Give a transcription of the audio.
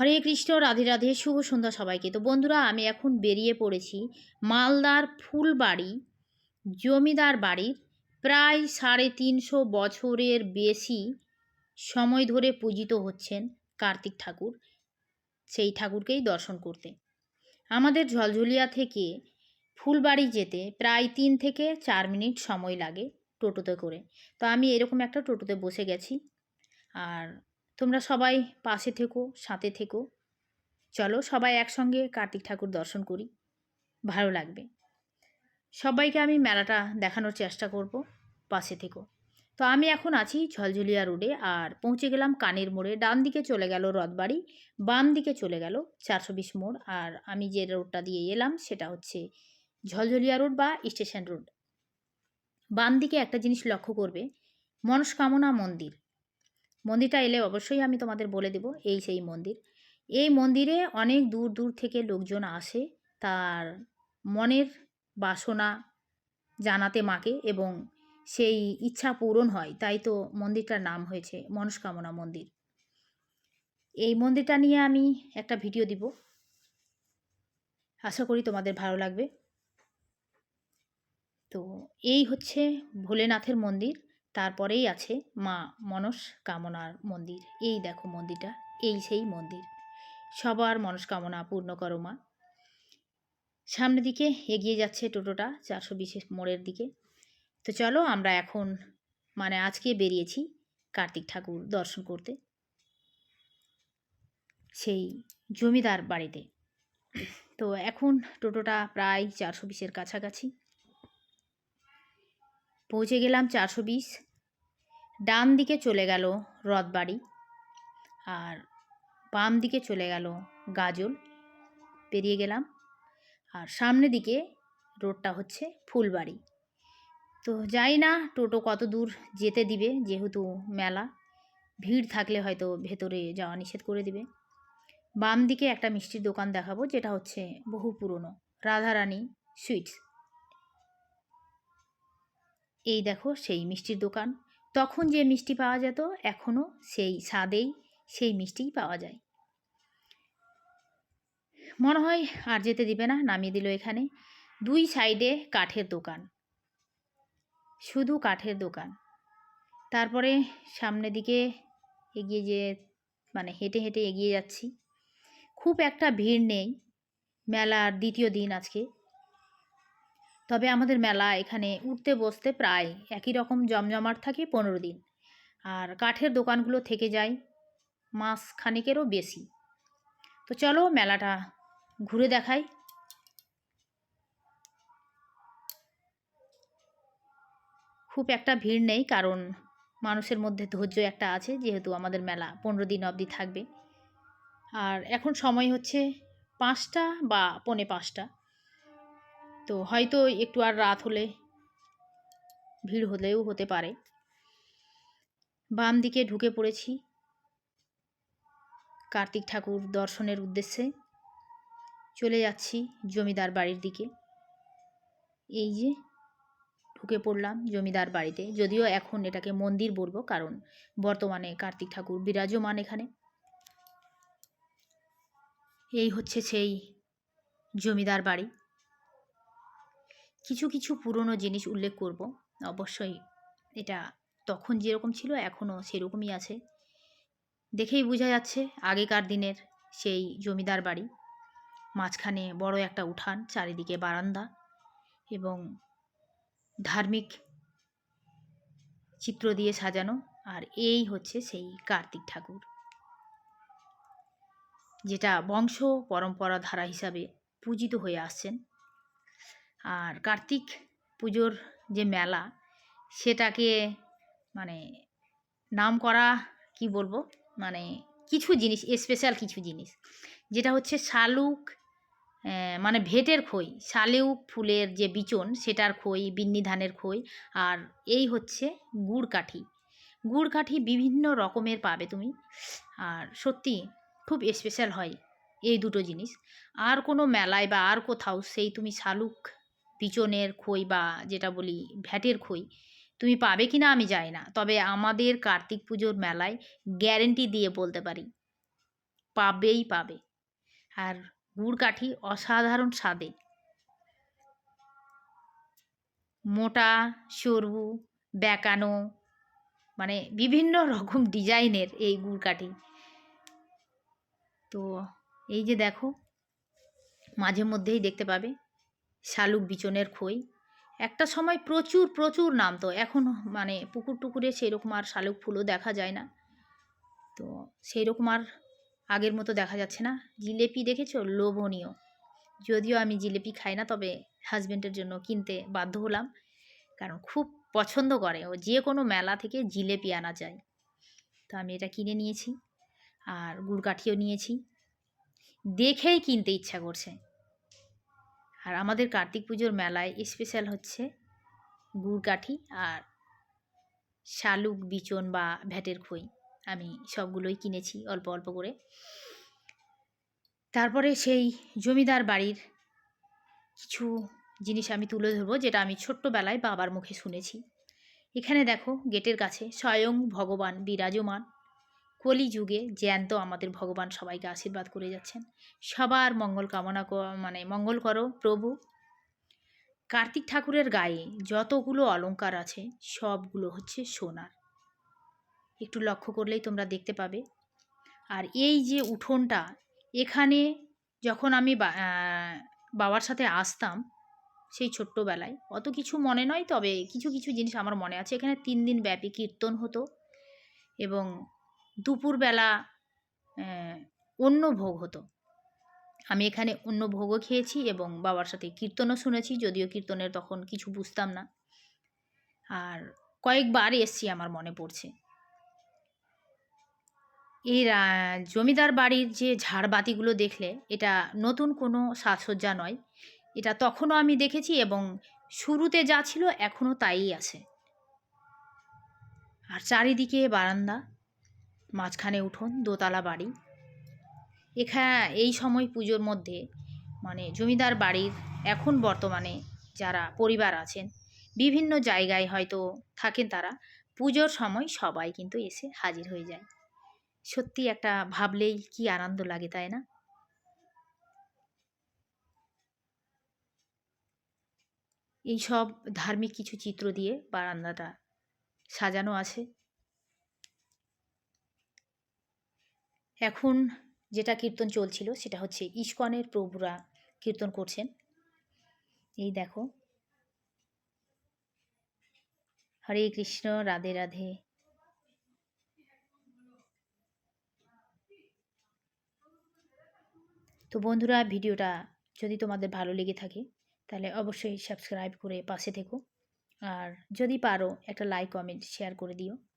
হরে কৃষ্ণ, রাধে রাধে, শুভ সন্ধ্যা সবাইকে। তো বন্ধুরা, আমি এখন বেরিয়ে পড়েছি মালদার ফুলবাড়ি জমিদার বাড়ির। প্রায় সাড়ে তিনশো বছরের বেশি সময় ধরে পূজিত হচ্ছেন কার্তিক ঠাকুর, সেই ঠাকুরকেই দর্শন করতে। আমাদের ঝলঝলিয়া থেকে ফুলবাড়ি যেতে প্রায় তিন থেকে চার মিনিট সময় লাগে টোটোতে করে। তো আমি এরকম একটা টোটোতে বসে গেছি, আর তোমরা সবাই পাশে থেকো, সাথে থেকো। চলো সবাই একসঙ্গে কার্তিক ঠাকুর দর্শন করি। ভালো লাগবে। সবাইকে আমি মেলাটা দেখানোর চেষ্টা করব, পাশে থেকো। তো আমি এখন আছি ঝলঝলিয়া রোডে আর পৌঁছে গেলাম কানের মোড়ে। ডান দিকে চলে গেল রথবাড়ি, বাম দিকে চলে গেল চারশো বিশ মোড়। আর আমি যে রোডটা দিয়ে এলাম সেটা হচ্ছে ঝলঝলিয়া রোড বা স্টেশন রোড। বাম দিকে একটা জিনিস লক্ষ্য করবে, মনস্কামনা মন্দির। মন্দিরটা এলে অবশ্যই আমি তোমাদের বলে দেব এই সেই মন্দির। এই মন্দিরে অনেক দূর দূর থেকে লোকজন আসে, তার মনের বাসনা জানাতে মাকে এবং সেই ইচ্ছা পূরণ হয়, তাই তো মন্দিরটার নাম হয়েছে মনস্কামনা মন্দির। এই মন্দিরটা নিয়ে আমি একটা ভিডিও দিব। আশা করি তোমাদের ভালো লাগবে। তো এই হচ্ছে ভোলেনাথের মন্দির। তারপরেই আছে মা মনস্কামনার মন্দির। এই দেখো মন্দিরটা, এই সেই মন্দির। সবার মনস্কামনা পূর্ণ করো মা। সামনের দিকে এগিয়ে যাচ্ছে টোটোটা চারশো বিশেষ মোড়ের দিকে। তো চলো আমরা এখন মানে আজকে বেরিয়েছি কার্তিক ঠাকুর দর্শন করতে। সেই জমিদার বাড়িতে। তো এখন টোটোটা প্রায় চারশো বিশের কাছাকাছি। পৌঁছে গেলাম চারশো বিশ। ডান দিকে চলে গেল রথবাড়ি আর বাম দিকে চলে গেল গাজল। পেরিয়ে গেলাম আর সামনে দিকে রোডটা হচ্ছে ফুলবাড়ি। তো যাই না টোটো কত দূর যেতে দিবে যেহেতু মেলা। ভিড় থাকলে হয়তো ভেতরে যাওয়া নিষেধ করে দিবে। বাম দিকে একটা মিষ্টির দোকান দেখাবো যেটা হচ্ছে বহু পুরনো। রাধারানী সুইটস। এই দেখো সেই মিষ্টির দোকান। তখন যে মিষ্টি পাওয়া যেত এখনও সেই স্বাদেই সেই মিষ্টিই পাওয়া যায়। মনে হয় আর যেতে দিবে না, নামিয়ে দিল এখানে। দুই সাইডে কাঠের দোকান। শুধু কাঠের দোকান। তারপরে সামনের দিকে এগিয়ে যে মানে হেঁটে হেঁটে এগিয়ে যাচ্ছি। খুব একটা ভিড় নেই। মেলার দ্বিতীয় দিন আজকে। তবে আমাদের মেলা এখানে উঠতে বসতে প্রায় একই রকম জমজমাট থাকে পনেরো দিন। আর কাঠের দোকানগুলো থেকে যায় মাস খানিকেরও বেশি। তো চলো মেলাটা ঘুরে দেখাই। খুব একটা ভিড় নেই কারণ মানুষের মধ্যে ধৈর্য একটা আছে যেহেতু আমাদের মেলা পনেরো দিন অবধি থাকবে। আর এখন সময় হচ্ছে পাঁচটা বা পৌনে পাঁচটা। তো হয়তো একটু আর রাত হলে, ভিড় হলেও হতে পারে। বাম দিকে ঢুকে পড়েছি। কার্তিক ঠাকুর দর্শনের উদ্দেশ্যে চলে যাচ্ছি জমিদার বাড়ির দিকে। এই যে ঢুকে পড়লাম জমিদার বাড়িতে, যদিও এখন এটাকে মন্দির বলব, কারণ বর্তমানে কার্তিক ঠাকুর বিরাজমান এখানে। এই হচ্ছে সেই জমিদার বাড়ি। কিছু কিছু পুরনো জিনিস উল্লেখ করব। অবশ্যই এটা তখন যেরকম ছিল এখনও সেরকমই আছে। দেখেই বোঝা যাচ্ছে আগেকার দিনের সেই জমিদার বাড়ি। মাঝখানে বড় একটা উঠান, চারিদিকে বারান্দা এবং ধার্মিক চিত্র দিয়ে সাজানো, আর এই হচ্ছে সেই কার্তিক ঠাকুর। যেটা বংশ পরম্পরা ধারা হিসাবে পূজিত হয়ে আসছেন। আর কার্তিক পুজোর যে মেলা, সেটাকে মানে নাম করা, কি বলব? মানে কিছু জিনিস স্পেশাল কিছু জিনিস। যেটা হচ্ছে শালুক মানে ভেটের খই শালেউক ফুলের যে বিচন, সেটার খই, বিন্নি ধানের খই, আর এই হচ্ছে গুড় কাঠি। গুড় কাঠি বিভিন্ন রকমের পাবে তুমি, আর সত্যি খুব স্পেশাল হয় এই দুটো জিনিস। আর কোনো মেলায় বা আর কোথাও সেই তুমি শালুক পিচনের খই বা যেটা বলি ভ্যাটের খই, তুমি পাবে কি না আমি জানি না। তবে আমাদের কার্তিক পুজোর মেলায় গ্যারেন্টি দিয়ে বলতে পারি, পাবেই পাবে। আর গুড় কাঠি অসাধারণ স্বাদে। মোটা, সরু, বেঁকানো মানে বিভিন্ন রকম ডিজাইনের এই গুড় কাঠি। তো এই যে দেখো মাঝে মধ্যেই দেখতে পাবে। শালুক বিচনের খই। একটা সময় প্রচুর প্রচুর নামতো। এখন মানে পুকুর টুকুরে সেরকম আর শালুক ফুলও দেখা যায় না। তো সেই রকম আর আগের মতো দেখা যাচ্ছে না। জিলেপি দেখেছ? লোভনীয়। যদিও আমি জিলেপি খাই না, তবে হাজব্যান্ডের জন্য কিনতে বাধ্য হলাম। কারণ খুব পছন্দ করে। ও যে কোনো মেলা থেকে জিলেপি আনা যায়। তো আমি এটা কিনে নিয়েছি। আর গুড় কাঠিও নিয়েছি। দেখেই কিনতে ইচ্ছা করছে। আর আমাদের কার্তিক পুজোর মেলায় স্পেশাল হচ্ছে গুড় কাঠি আর শালুক, বিচন বা ভ্যাটের খই। আমি সবগুলোই কিনেছি অল্প অল্প করে। তারপরে সেই জমিদার বাড়ির কিছু জিনিস আমি তুলে ধরবো, যেটা আমি ছোট্টবেলায় বাবার মুখে শুনেছি। এখানে দেখো গেটের কাছে স্বয়ং ভগবান বিরাজমান। কলিযুগে জ্যান্ত আমাদের ভগবান সবাইকে আশীর্বাদ করে যাচ্ছেন। সবার মঙ্গল কামনা মানে মঙ্গল করো, প্রভু। কার্তিক ঠাকুরের গায়ে যতগুলো অলঙ্কার আছে, সবগুলো হচ্ছে সোনার। একটু লক্ষ্য করলেই তোমরা দেখতে পাবে। আর এই যে উঠোনটা, এখানে যখন আমি বাবার সাথে আসতাম সেই ছোট্টবেলায়, অত কিছু মনে নয় তবে কিছু কিছু জিনিস আমার মনে আছে। এখানে তিন দিন ব্যাপী কীর্তন হতো এবং দুপুরবেলা অন্য ভোগ হতো। আমি এখানে অন্য ভোগও খেয়েছি এবং বাবার সাথে কীর্তনও শুনেছি, যদিও কীর্তনের তখন কিছু বুঝতাম না। আর কয়েকবার এসছি আমার মনে পড়ছে। এই জমিদার বাড়ির যে ঝাড়বাতিগুলো দেখলে, এটা নতুন কোনো সাজসজ্জা নয়। এটা তখনও আমি দেখেছি এবং শুরুতে যা ছিল এখনও তাই আছে। আর চারিদিকে বারান্দা। মাঝখানে উঠোন, দোতলা বাড়ি। এখা, এই সময় পুজোর মধ্যে মানে জমিদার বাড়ির এখন বর্তমানে যারা পরিবার আছেন, বিভিন্ন জায়গায় হয়তো থাকেন তারা, পুজোর সময় সবাই কিন্তু এসে হাজির হয়ে যায়। সত্যি একটা ভাবলেই কি আনন্দ লাগে, তাই না? এই সব ধার্মিক কিছু চিত্র দিয়ে বারান্দাটা সাজানো আছে। এখন যেটা কীর্তন চলছিল সেটা হচ্ছে ইস্কনের প্রভুরা কীর্তন করছেন। এই দেখো। হরে কৃষ্ণ, রাধে রাধে। তো বন্ধুরা, ভিডিওটা যদি তোমাদের ভালো লেগে থাকে, তাহলে অবশ্যই সাবস্ক্রাইব করে পাশে থেকো। আর যদি পারো, একটা লাইক কমেন্ট শেয়ার করে দিও।